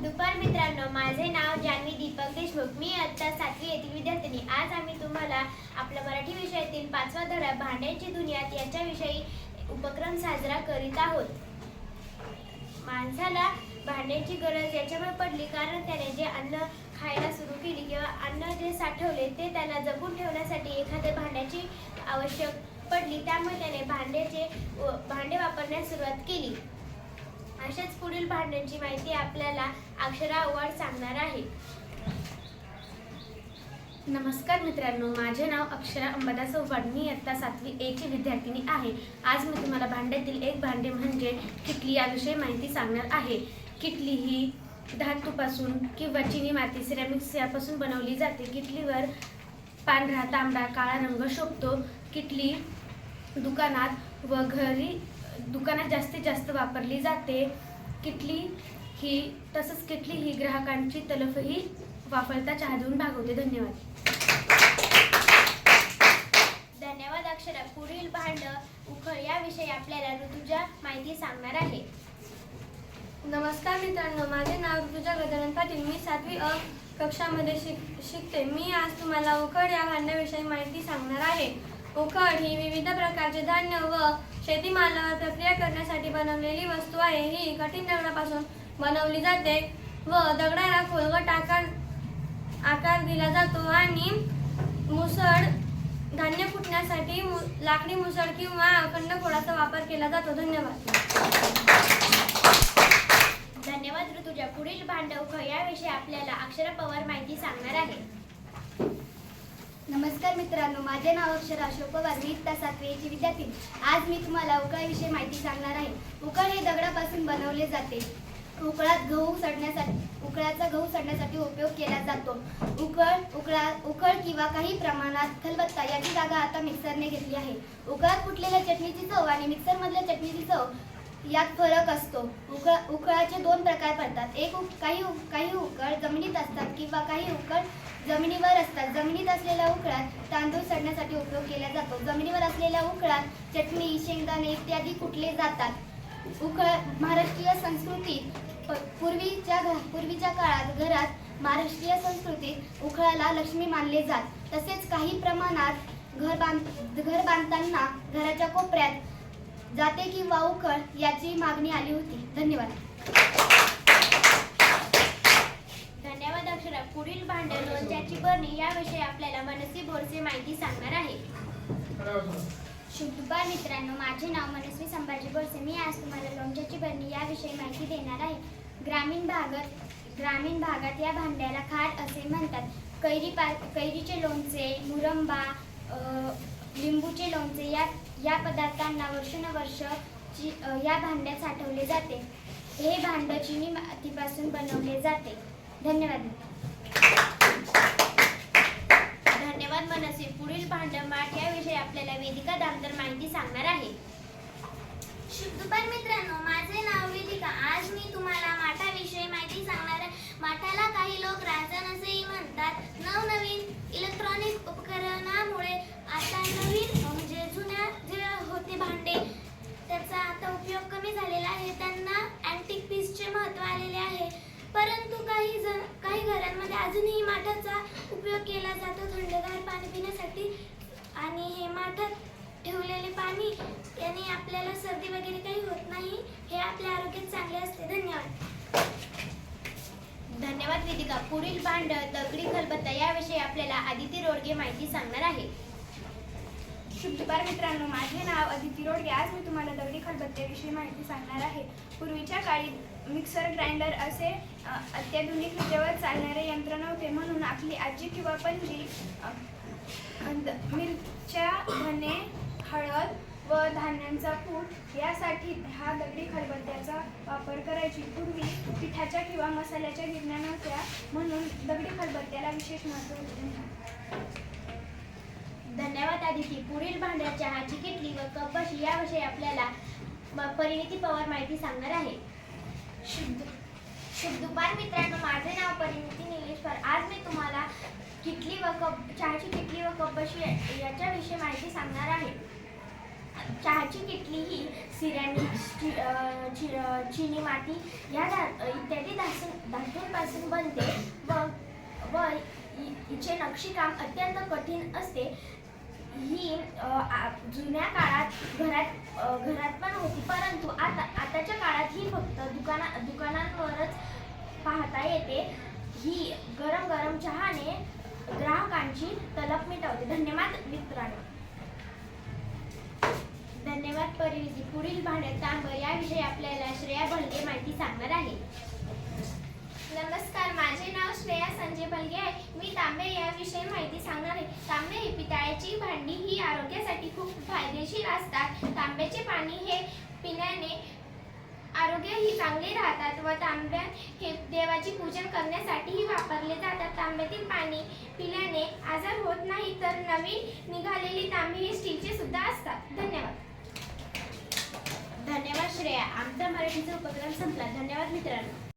दुपार मित्रांनो माझे नाव जान्हवी दीपक देशमुख. मी आता सातवी येथील विद्यार्थिनी. आज आम्ही तुम्हाला आपल्या मराठी विषयातील पाचवा धडा भांड्याची दुनियात याच्याविषयी उपक्रम साजरा करीत आहोत. माणसाला भांड्याची गरज याच्यामुळे पडली कारण त्याने जे अन्न खायला सुरू केली किंवा अन्न जे साठवले ते त्याला जपून ठेवण्यासाठी एखाद्या भांड्याची आवश्यक पडली त्यामुळे त्याने भांड्याचे भांडे वापरण्यास सुरुवात केली. अशाच पुढील भांड्यांची माहिती आपल्याला अक्षरा अवार्ड सांगणार आहे. नमस्कार मित्रांनो माझे नाव अक्षरा अंबादास चव्हाण मी इयत्ता सातवी ए ची विद्यार्थिनी आहे. आज मी तुम्हाला भांड्यातील एक भांडे म्हणजे किटली याविषयी माहिती सांगणार आहे. किटली ही धातूपासून किंवा चिनी माती सिरॅमिक्स यापासून बनवली जाते. किटलीवर पांढरा तांबडा काळा रंग शोभतो. किटली दुकानात व घरी दुकानात जास्तीत जास्त वापरली जाते. किटली ही तसंच किटली ही ग्राहकांची तलफही वापरता चहा देऊन भागवते. धन्यवाद. धन्यवाद अक्षरा. पुढील भांड उखळ. याविषयी आपल्याला ऋतुजा माहिती सांगणार आहे. नमस्कार मित्रांनो माझे नाव ऋतुजा गजानन पाटील. मी सातवी अ कक्षामध्ये शिक शिकते. मी आज तुम्हाला उकड या भांड्याविषयी माहिती सांगणार आहे. उखड ही विविध प्रकारचे धान्य व शेतीमालावर प्रक्रिया करण्यासाठी बनवलेली वस्तू आहे. ही कठीण दगडापासून बनवली जाते व दगडाला खोलगट आकार आकार दिला जातो आणि मुसळ धान्य फुटण्यासाठी मु- लाकडी मुसळ किंवा अखंड खोडाचा वापर केला जातो. धन्यवाद. धन्यवाद ऋतुजा. पुढील भांड उखळ याविषयी आपल्याला अक्षरा पवार माहिती सांगणार आहे. नमस्कार मित्रांनो माझे नाव अक्षरा अशोक पवार मी इयत्ता सातवीची विद्यार्थी. आज मी तुम्हाला उकळाविषयी माहिती सांगणार आहे. उकळ हे दगडापासून बनवले जाते. उकळात गहू सडण्यासाठी उकळाचा गहू सडण्यासाठी उपयोग केला जातो. उकळ उकळा उकळ किंवा काही प्रमाणात खलबत्ता याची जागा आता मिक्सरने घेतली आहे. उकळात फुटलेल्या चटणीची चव आणि मिक्सरमधल्या चटणीची चव यात फरक असतो. उकळ उकळाचे दोन प्रकार पडतात. एक काही उक काही उकळ जमिनीत असतात किंवा काही उकळ जमिनीवर असतात. जमिनीत असलेल्या उकळात तांदूळ सडण्यासाठी उपयोग केला जातो. जमिनीवर असलेल्या उकळात चटणी शेंगदाणे इत्यादी कुटले जातात? उकळ महाराष्ट्रीय संस्कृतीत प- पूर्वीच्या पूर्वीच्या काळात घरात महाराष्ट्रीय संस्कृतीत उखळाला लक्ष्मी मानले जात. तसेच काही प्रमाणात घर बांध घर बांधताना घराच्या कोपऱ्यात जाते किंवा उखळ याची मागणी आली होती. धन्यवाद धन्यवाद अक्षरा पुढील भांड लोणच्याची बरणी याविषयी आपल्याला मनस्वी बोरसे माहिती सांगणार आहे. शुभदुपार मित्रांनो माझे नाव मनस्वी संभाजी बोरसे. मी आज तुम्हाला लोणच्याची बरणी याविषयी माहिती देणार आहे. ग्रामीण भागात ग्रामीण भागात या भांड्याला खार असे म्हणतात. कैरी पा कैरीचे लोणचे मुरंबा लिंबूचे लोणचे या या पदार्थांना वर्षानुवर्ष ची या भांड्यात साठवले जाते. हे भांड चिनी मातीपासून बनवले जाते. धन्यवाद. धन्यवाद मनसे पुढील भांड माठ याविषयी आपल्याला वेदिका दामदर माहिती सांगणार आहे. शुभ दुपार मित्रांनो माझे नाव वेदिका. आज मी तुम्हाला माठाविषयी माहिती सांगणार आहे. माठाला काही लोक राजन असेही म्हणतात. नवनवीन इलेक्ट्रॉनिक उपकरणामुळे आता नवीन म्हणजे जुन्या जे होते भांडे त्याचा आता उपयोग कमी झालेला आहे. त्यांना अँटिक पीसचे महत्त्व आलेले आहे. परंतु काही जण काही घरांमध्ये अजूनही माठाचा उपयोग केला जातो थंडगार पाणी पिण्यासाठी. आणि हे माठात ठेवलेले पाणी याने आपल्याला सर्दी वगैरे काही होत नाही. हे आपल्या आरोग्यात चांगले असते. धन्यवाद. धन्यवाद वेदिका. पुढील भांड दगडी खलबत्ता याविषयी आपल्याला आदिती रोडगे माहिती सांगणार आहे. शुभ दुपार मित्रांनो माझे नाव अदिती रोडगे. आज मी तुम्हाला दगडी खलबत्त्याविषयी माहिती सांगणार आहे. पूर्वीच्या काळी मिक्सर ग्राइंडर असे अत्याधुनिक विजेवर चालणारे यंत्र नव्हते. म्हणून आपली आजी किंवा पणजी द- मिरच्या धने हळद व धान्यांचा कूट यासाठी हा दगडी खलबत्त्याचा वापर करायची. पूर्वी पिठाच्या किंवा मसाल्याच्या गिरण्या नव्हत्या. म्हणून दगडी खलबत्त्याला विशेष महत्त्व होते. धन्यवाद आदिती. पुढील भांड्यात चहाची किटली व कपशी याविषयी आपल्याला परिणिती पवार माहिती सांगणार आहे. शुभ शुभ दुपार मित्रांनो. माझे नाव परिणिती निलेश्वर आज मी तुम्हाला किटली व कप चहाची किटली व कपशी याच्याविषयी माहिती सांगणार आहे. चहाची किटली ही सिरॅमिक चि- चिनी माती या धा इत्यादी धासून धातूंपासून बनते व व हिचे नक्षीकाम अत्यंत कठीण असते. ही आ- जुन्या काळात घरात घरात पण होती. परंतु आता आताच्या काळात ही फक्त दुकाना दुकानांवरच पाहता येते. ही गरम गरम चहाने ग्राहकांची तलप मिटवते. धन्यवाद मित्रांनो. धन्यवाद परिणिती. पुढील भांड्यात तांब. याविषयी आपल्याला श्रेया भलगे माहिती सांगणार आहे. नमस्कार माझे नाव श्रेया संजय भलगे आहे. मी तांबे याविषयी माहिती सांगणार आहे. तांबे ही पितळ्याची भांडी ही आरोग्यासाठी खूप फायदेशीर असतात. तांब्याचे पाणी हे पिण्याने आरोग्यही चांगले राहतात व तांब्या हे देवाची पूजन करण्यासाठीही वापरले जातात. तांब्यातील पाणी पिल्याने आजार होत नाही तर नवीन निघालेली तांबे हे स्टीलचे सुद्धा असतात. धन्यवाद. धन्यवाद श्रेया. आमचा मराठीचा उपक्रम संपला. धन्यवाद मित्रांनो.